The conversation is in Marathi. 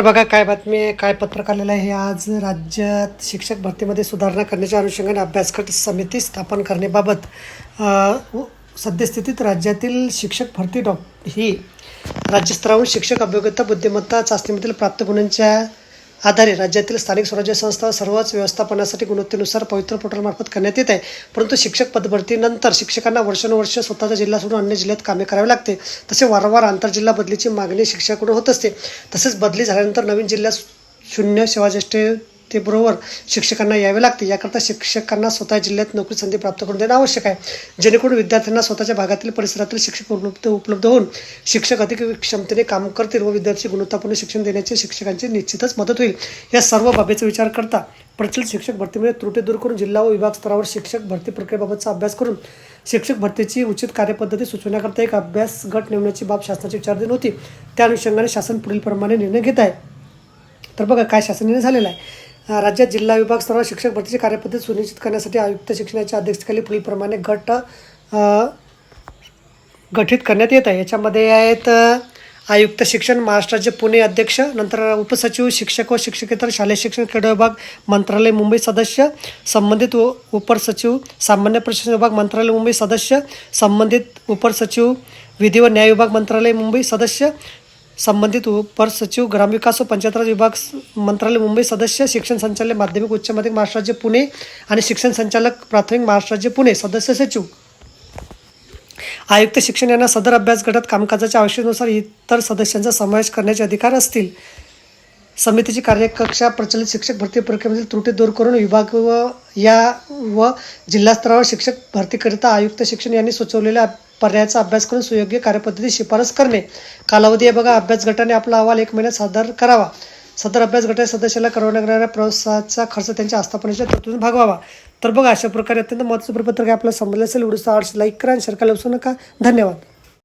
तर बघा काय बातमी आहे काय पत्रक आलेलं आहे आज? राज्यात शिक्षक भरतीमध्ये सुधारणा करण्याच्या अनुषंगाने अभ्यासगट समिती स्थापन करण्याबाबत व- सद्यस्थितीत राज्यातील शिक्षक भरती डॉ ही राज्यस्तरावरून शिक्षक अभियोग्यता बुद्धिमत्ता चाचणीमधील प्राप्त गुणांच्या आधारे राज्यातील स्थानिक स्वराज्य संस्था सर्वच व्यवस्थापनासाठी गुणवत्तेनुसार पवित्र पोर्टलमार्फत करण्यात येत आहे. परंतु शिक्षक पदभरतीनंतर शिक्षकांना वर्षानुवर्ष स्वतःचा जिल्हा सोडून अन्य जिल्ह्यात कामे करावे लागते. तसे वारंवार आंतरजिल्हा बदलीची मागणी शिक्षकाकडून होत असते. तसेच बदली झाल्यानंतर नवीन जिल्ह्यात शून्य सेवाज्येष्ठतेबरोबर शिक्षकांना यावे लागते. याकरता शिक्षकांना स्वतः जिल्ह्यात नोकरी संधी प्राप्त करून देणं आवश्यक आहे. जेणेकरून विद्यार्थ्यांना स्वतःच्या भागातील परिसरातील शिक्षक उपलब्ध उपलब्ध होऊन शिक्षक अधिक क्षमतेने काम करतील व विद्यार्थी गुणवत्तापूर्ण शिक्षण देण्याचे शिक्षकांची निश्चितच मदत होईल. या सर्व बाबीचा विचार करता प्रचलित शिक्षक भरतीमध्ये त्रुटी दूर करून जिल्हा व विभाग स्तरावर शिक्षक भरती प्रक्रियेबाबतचा अभ्यास करून शिक्षक भरतीची उचित कार्यपद्धती सुचवण्याकरता एक अभ्यास गट नेमण्याची बाब शासनाची विचारधीन होती. त्या अनुषंगाने शासन पुढीलप्रमाणे निर्णय घेत आहे. तर बघा काय शासन निर्णय झालेला आहे. राज्यात जिल्हा विभाग स्तरावर शिक्षक भरतीची कार्यपद्धती सुनिश्चित करण्यासाठी आयुक्त शिक्षणाच्या अध्यक्षतेखाली पुढीलप्रमाणे गट गठीत करण्यात येत आहे. याच्यामध्ये आहेत आयुक्त शिक्षण महाराष्ट्राचे पुणे अध्यक्ष नंतर उपसचिव शिक्षक व शिक्षकेतर शालेय शिक्षण क्रीडा विभाग मंत्रालय मुंबई सदस्य संबंधित उ उपसचिव सामान्य प्रशासन विभाग मंत्रालय मुंबई सदस्य संबंधित उपसचिव विधी व न्याय विभाग मंत्रालय मुंबई सदस्य संबंधित उपर सचिव ग्रामविकास व पंचायतराज विभाग मंत्रालय मुंबई सदस्य शिक्षण संचालय माध्यमिक उच्च माध्यमिक महाराष्ट्र राज्य पुणे आणि शिक्षण संचालक प्राथमिक महाराष्ट्र राज्य पुणे. सदस्य सचिव. आयुक्त शिक्षण यांना सदर अभ्यास गटात कामकाजाच्या आवश्यकतेनुसार इतर सदस्यांचा समावेश करण्याचे अधिकार असतील. समितीची कार्यकक्षा प्रचलित शिक्षक भरती प्रक्रियेमधील त्रुटी दूर करून विभाग व या व जिल्हास्तरावर शिक्षक भरतीकरिता आयुक्त शिक्षण यांनी सुचवलेल्या पर्यायाचा अभ्यास करून सुयोग्य कार्यपद्धती शिफारस करणे. कालावधी हे बघा अभ्यास गटाने आपला अहवाल एक महिन्यात सादर करावा. सदर अभ्यास गटाच्या सदस्याला करवण्यात येणाऱ्या प्रवासाचा खर्च त्यांच्या आस्थापनेच्या तरतून भागवावा. तर बघा अशा प्रकारे अत्यंत महत्त्वाचं प्रपत्र आहे आपल्याला समजलं असेल व्हिडिओचा आर्ट्स लाईक करा आणि शेअर करायला विसरू नका. धन्यवाद.